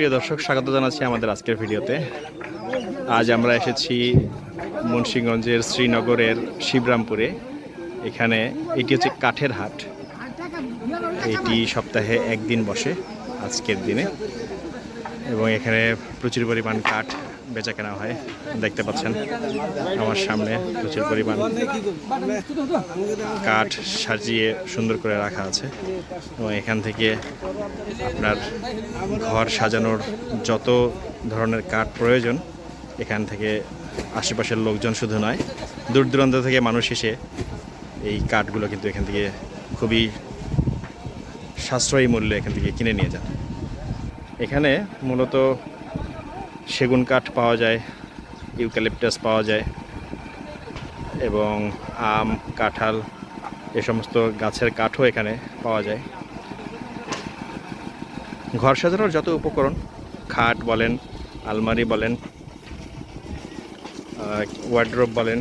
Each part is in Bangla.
প্রিয় দর্শক, স্বাগত জানাচ্ছি আমাদের আজকের ভিডিওতে। আজ আমরা এসেছি মুন্সিগঞ্জের শ্রীনগরের শিবরামপুরে। এখানে এটি হচ্ছে কাঠের হাট। এটি সপ্তাহে একদিন বসে আজকের দিনে। এবং এখানে প্রচুর পরিমাণ কাঠ বেচা কেনা হয়, দেখতে পাচ্ছেন আমার সামনে প্রচুর পরিমাণ কাঠ সাজিয়ে সুন্দর করে রাখা আছে এবং এখান থেকে আপনার ঘর সাজানোর যত ধরনের কাঠ প্রয়োজন, এখান থেকে আশেপাশের লোকজন শুধু নয়, দূর দূরান্ত থেকে মানুষ এসে এই কাঠগুলো কিন্তু এখান থেকে খুবই সাশ্রয়ী মূল্যে এখান থেকে কিনে নিয়ে যান। এখানে মূলত সেগুন কাঠ পাওয়া যায়, ইউক্যালিপটাস পাওয়া যায় এবং আম, কাঁঠাল এ সমস্ত গাছের কাঠও এখানে পাওয়া যায়। ঘর সাজানোর যত উপকরণ, খাট বলেন, আলমারি বলেন ওয়ার্ড্রোব বলেন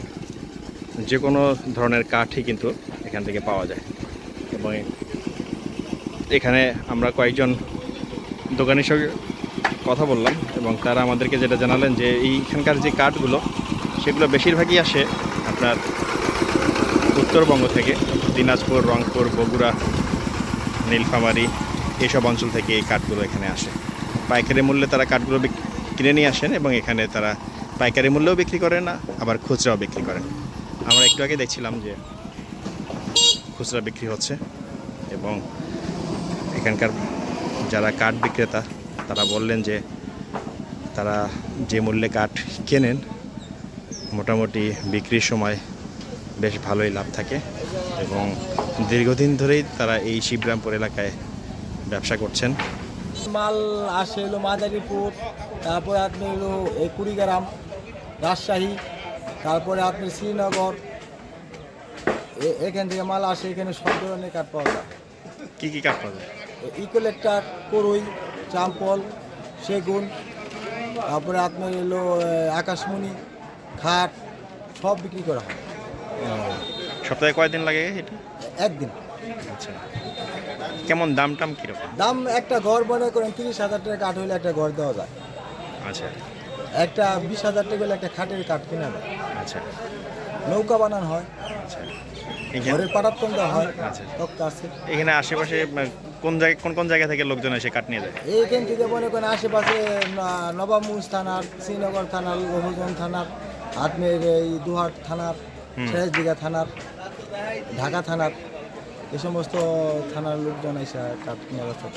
যে কোনো ধরনের কাঠই কিন্তু এখান থেকে পাওয়া যায়। এবং এখানে আমরা কয়েকজন দোকানের সঙ্গে কথা বললাম এবং তারা আমাদেরকে যেটা জানালেন যে এইখানকার যে কাঠগুলো, সেগুলো বেশিরভাগই আসে আপনার উত্তরবঙ্গ থেকে, দিনাজপুর, রংপুর, বগুড়া, নীলফামারী, এইসব অঞ্চল থেকে এই কাঠগুলো এখানে আসে। পাইকারি মূল্যে তারা কাঠগুলো কিনে নিয়ে আসেন এবং এখানে তারা পাইকারি মূল্যেও বিক্রি করেন না, আবার খুচরাও বিক্রি করেন। আমরা একটু আগে দেখছিলাম যে খুচরা বিক্রি হচ্ছে এবং এখানকার যারা কাঠ বিক্রেতা তারা বললেন যে তারা যে মূল্যে কাঠ কেনেন মোটামুটি বিক্রির সময় বেশ ভালোই লাভ থাকে এবং দীর্ঘদিন ধরেই তারা এই শিবরামপুর এলাকায় ব্যবসা করছেন। মাল আসে হলো মাদারীপুর তারপরে আপনি হলো এই কুড়িগ্রাম রাজশাহী তারপরে আপনি শ্রীনগর এখান থেকে মাল আসে এখানে সব ধরনের কাঠ পাওয়া যায়। কী কি কাঠ পাওয়া যায়? ইকোলেক্টার করই চাম্পল সেগুন তারপরে আপনার এলো আকাশমণি খাট সব বিক্রি করা হয়। সপ্তাহে কয়দিন লাগে এটা? একদিন। আচ্ছা। কেমন দাম টাম কীরকম? দাম একটা ঘর মনে করেন তিরিশ হাজার টাকা কাঠ হলে একটা ঘর দেওয়া যায়। আচ্ছা। একটা বিশ হাজার টাকা হলে একটা খাটের কাঠ কেনা যায়। আচ্ছা। নৌকা বানানো হয়। আচ্ছা। ঘরের পাটাতন দেওয়া হয়। আচ্ছা। তক্তা আছে। এখানে আশেপাশে কোন জায়গায় কোন কোন জায়গা থেকে লোকজন এসে কাঠ নিয়ে যায়? এইখান থেকে মনে করেন আশেপাশে নবাবগঞ্জ থানার শ্রীনগর থানার লোহজন থানার আত্মের এই দুহাট থানার শেষদিঘা থানার ঢাকা থানার এই সমস্ত থানার লোকজন এসে কাঠ নিয়ে ব্যবস্থা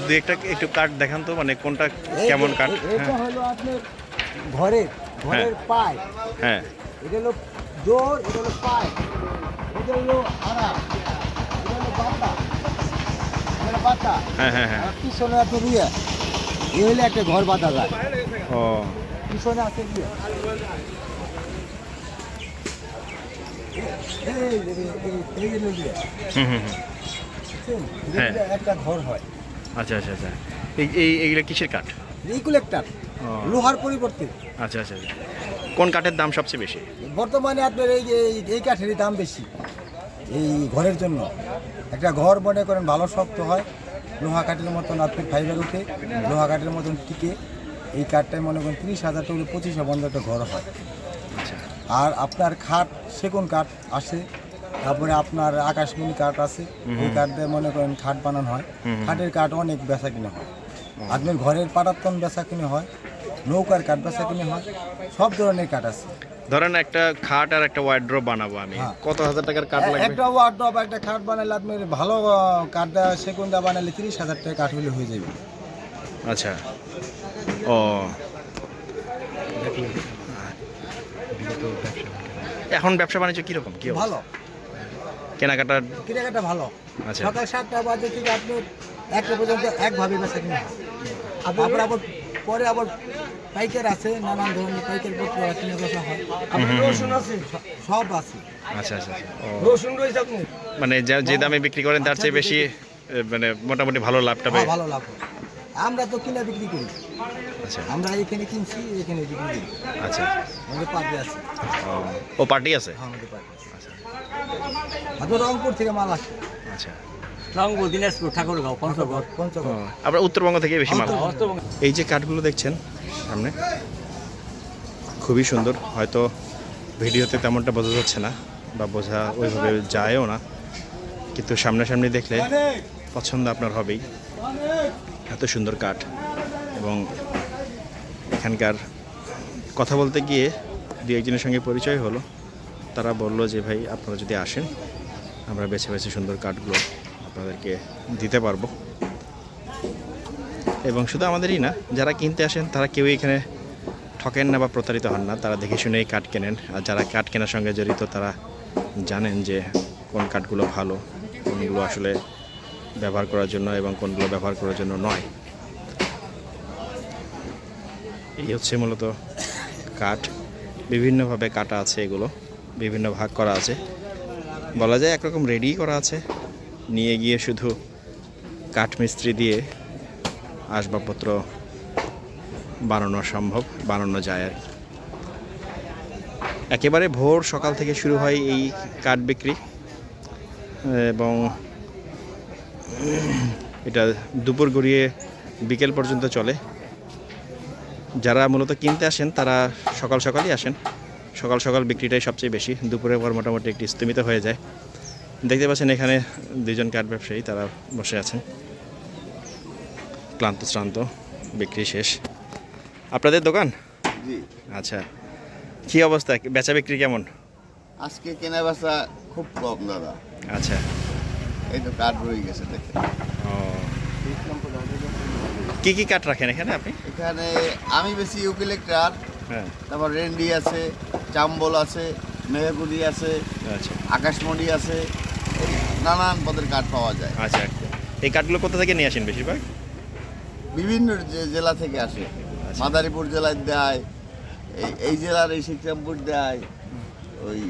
দু একটা একটু কাঠ দেখান তো মানে কোনটা কেমন কাঠ? এটা হ্যাঁ। হলো আপনার ঘরের ঘরের পায়। হ্যাঁ। এটা হলো জোর এটা হলো পায়। এটা হলো হারা এটা হলো বাতা হ্যাঁ হ্যাঁ হ্যাঁ। পিছনে আছে এই হলে একটা ঘর বাঁধা যায় ও। পিছনে আছে রুইয়া। এই যে রে- এই- এই যে রুইয়া, হুম হুম হুম। হ্যাঁ। একটা ঘর হয়। আচ্ছা আচ্ছা আচ্ছা। এই এই এইগুলো কিসের কাঠ? রিকুলেক্টার। লোহার পরিবর্তে। আচ্ছা আচ্ছা আচ্ছা। কোন কাঠের দাম সবচেয়ে বেশি? বর্তমানে আপনার এই এই- কাঠেরই দাম বেশি। এই ঘরের জন্য। একটা ঘর মনে করেন ভালো শক্ত হয় লোহা কাঠের মতন আপনি ফাইবার উঠে লোহা কাঠের মতন টিকে এই কাঠটায় মনে করেন তিরিশ হাজার টাকা পঁচিশ বন্ধ একটা ঘর হয়। আচ্ছা। আর আপনার খাট সেগুন কাঠ আসে তারপরে আপনার আকাশমণি কাঠ আছে এই কাঠ দিয়ে মনে করেন খাট বানানো হয়। খাটের কাঠ অনেক বেচা কিনে হয়। আপনার ঘরের পাটাতন বেচা কিনে হয় নৌকার কাঠ বেচা কিনে হয় সব ধরনের কাঠ আছে। ধরেন একটা খাট আর একটা ওয়ার্ড্রোব বানাবো আমি। হ্যাঁ। কত হাজার টাকার কাঠ লাগবে? একটা ওয়ার্ড্রপ একটা খাট বানাইলে আপনি ভালো আহ, কাঠ দেওয়া সেগুন বানালে তিরিশ হাজার টাকা কাঠ হলে হয়ে যাবে আচ্ছা। ও। এখন ব্যবসা বাণিজ্য কীরকম? কি ভালো। কেনাকাটা? কেনাকাটা ভালো। আচ্ছা। সকাল সাতটা বাজে থেকে আপনি একটা পর্যন্ত একভাবে বেচা কিনে। তারপরে আবার পরে আবার পাইকার আছে নানান ধরনের পাইকার পত্র কিনে বেচা হয়। রসুন আছে? সব আছে। আচ্ছা আচ্ছা আচ্ছা। রসুন রয়েছে আপনি? মানে যে দামে বিক্রি করেন তার চেয়ে বেশি মানে মোটামুটি ভালো লাভটা হ্যাঁ, পাই। ভালো লাভ আমরা তো কিনে বিক্রি করি। আচ্ছা। আমরা এখানে কিনছি এখানে বিক্রি করি। আচ্ছা। আমাদের পার্টি আছে। ও, ও পার্টি আছে? হ্যাঁ আমাদের পার্টি আছে। আচ্ছা। আমাদের রংপুর থেকে মাল আসে। আচ্ছা। দিনাজপুর ঠাকুরগাঁও পঞ্চগড়। পঞ্চগড় আপনার উত্তরবঙ্গ থেকে বেশি মাল। এই যে কাঠগুলো দেখছেন সামনে খুবই সুন্দর। হয়তো ভিডিওতে তেমনটা বোঝা যাচ্ছে না বা বোঝা ওইভাবে যায়ও না। কিন্তু সামনাসামনি দেখলে পছন্দ আপনার হবেই। এত সুন্দর কাঠ এবং এখানকার কথা বলতে গিয়ে দু একজনের সঙ্গে পরিচয় হলো। তারা বলল যে ভাই আপনারা যদি আসেন আমরা বেছে বেছে সুন্দর কাঠগুলো আপনাদেরকে দিতে পারব। এবং শুধু আমাদেরই না, যারা কিনতে আসেন, তারা কেউ এখানে ঠকেন না বা প্রতারিত হন না। তারা দেখে শুনেই কাঠ কেনেন। আর যারা কাঠ কেনার সঙ্গে জড়িত, তারা জানেন যে কোন কাঠগুলো ভালো, কোনগুলো আসলে ব্যবহার করার জন্য এবং কোনগুলো ব্যবহার করার জন্য নয়। এই হচ্ছে মূলত কাঠ। বিভিন্নভাবে কাটা আছে এগুলো। বিভিন্ন ভাগ করা আছে। বলা যায় একরকম রেডি করা আছে। নিয়ে গিয়ে শুধু কাঠ মিস্ত্রি দিয়ে আসবাবপত্র বানানো সম্ভব, বানানো যায় আর। একেবারে ভোর সকাল থেকে শুরু হয় এই কাঠ বিক্রি। এবং এটা দুপুর গড়িয়ে বিকেল পর্যন্ত চলে। যারা মূলত কিনতে আসেন, তারা সকাল সকালই আসেন। সকাল সকাল বিক্রিটাই সবচেয়ে বেশি। দুপুরে পর মোটামুটি একটি স্থিমিত হয়ে যায়। দেখতে পাচ্ছেন এখানে দুজন কাঠ ব্যবসায়ী তারা বসে আছেন। ক্লান্ত শ্রান্ত বিক্রি শেষ। আপনাদের দোকান? জি। আচ্ছা। কি অবস্থা? বেচা বিক্রি কেমন? আজকে কেনা বেচা খুব কম দাদা। আচ্ছা। এই তো কাঠ রয়ে গেছে দেখে ও। কি কি কাঠ রাখেন এখানে আপনি? এখানে আমি বেশি ইউকিলেক্টার হ্যাঁ। তারপর রেন্ডি আছে চাম্বল আছে মেহগুলি আছে আচ্ছা। আকাশমণি আছে নানান পদের কাঠ পাওয়া যায়। আচ্ছা এই কাঠগুলো কোথা থেকে নিয়ে আসেন বেশিরভাগ? বিভিন্ন যে জেলা থেকে আসে। আচ্ছা। মাদারীপুর জেলায় দেয় এই এই জেলার এই শিক্ষামপুর দেয় ওই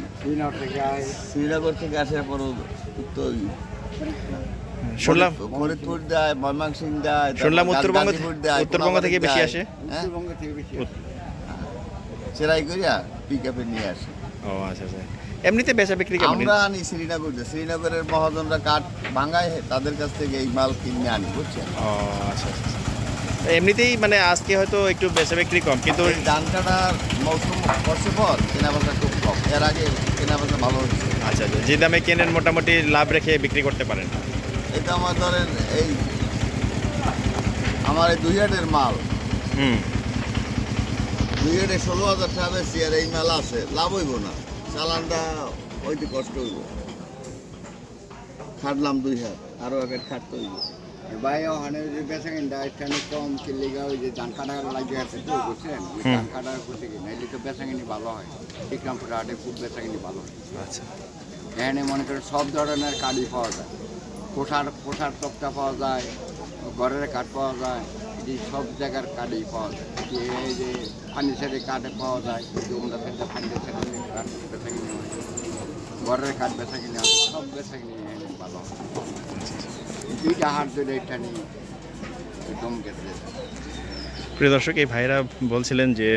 শ্রীনগর থেকে আসে পর উত্তর শুনলাম। ফরিদপুর দেয় ময়মনসিং দেয় শুনলাম উত্তরবঙ্গ থেকে- দেয়, উত্তরবঙ্গ থেকে বেশি আসে? হ্যাঁ? উত- সেরাই করিয়া পিক আপে নিয়ে আসে। ও আচ্ছা আচ্ছা। এমনিতে বেচা বিক্রি কেমন আমরা আনি শ্রীনগর। শ্রীনগরের মহাজনরা কাঠ ভাঙায় তাদের কাছ থেকে এই মাল কিনে আনি বুঝছেন? ও আচ্ছা আচ্ছা আচ্ছা। এমনিতেই মানে আজকে হয়তো একটু বেচা বিক্রি কম কিন্তু ধান কাটার মৌসুম বর্ষে পর কেনা বেচা খুব কম। এর আগে কেনা বেচা ভালো হচ্ছে আচ্ছা আচ্ছা। যে দামে কেনেন মোটামুটি লাভ রেখে বিক্রি করতে পারেন? এটা আমার ধরেন এই আমার এই দুই হাটের মাল। হুম। দুই হাটে ষোলো হাজার টাকা বেশি আর এই মাল আছে লাভ হইব না। চালানটা হইতে কষ্ট হইব। খাটলাম দুই হাত আরও এক হাত খাটতে হইব। ভাই ওখানে যে বেচা কিনটা এখানে কম কিনলেগা ওই যে ধান কাটা লাগে আছে তো বুঝছেন? ওই ধান কাটা করতে কি? নাইলে তো বেচা কিনি ভালো হয়। বিক্রমপুর হাটে খুব বেচা কিনি ভালো হয়। আচ্ছা। এখানে মনে করেন সব ধরনের কাঠই পাওয়া যায়। পোষার পোষার তক্তা পাওয়া যায় ঘরের কাঠ পাওয়া যায়। এই সব জায়গার কাঠই পাওয়া যায়। এই যে ফার্নিচারের কাঠে পাওয়া যায় জমলা থেকে ফার্নিচারের কাঠ বেচা কিনে হয়, ঘরের কাঠ বেচা কিনে হয়, সব বেচা কিনে ভালো দুইটা হাট ধরে এটা নিয়ে গেছে প্রিয় দর্শক, এই ভাইরা বলছিলেন যে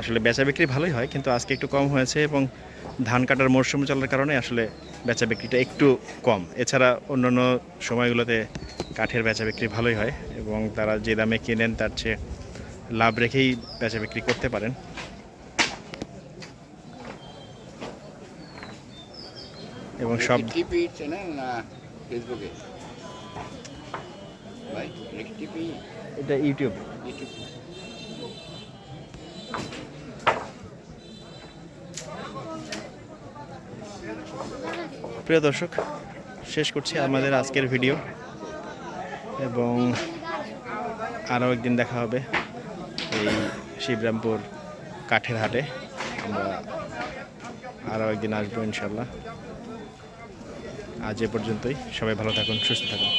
আসলে বেচা বিক্রি ভালোই হয়, কিন্তু আজকে একটু কম হয়েছে এবং ধান কাটার মরশুম চলার কারণে আসলে বেচা বিক্রিটা একটু কম। এছাড়া অন্যান্য সময়গুলোতে কাঠের বেচা বিক্রি ভালোই হয় এবং তারা যে দামে কেনেন তার চেয়ে লাভ রেখেই বেচা বিক্রি করতে পারেন। এবং সব টিপি চ্যানেল না ফেসবুকে? এটা ইউটিউব। ইউটিউব। প্রিয় দর্শক শেষ করছি আমাদের আজকের ভিডিও। এবং আরও একদিন দেখা হবে এই শিবরামপুর কাঠের হাটে। আমরা আরও একদিন আসব ইনশাল্লাহ। আজ এ পর্যন্তই। সবাই ভালো থাকুন, সুস্থ থাকুন।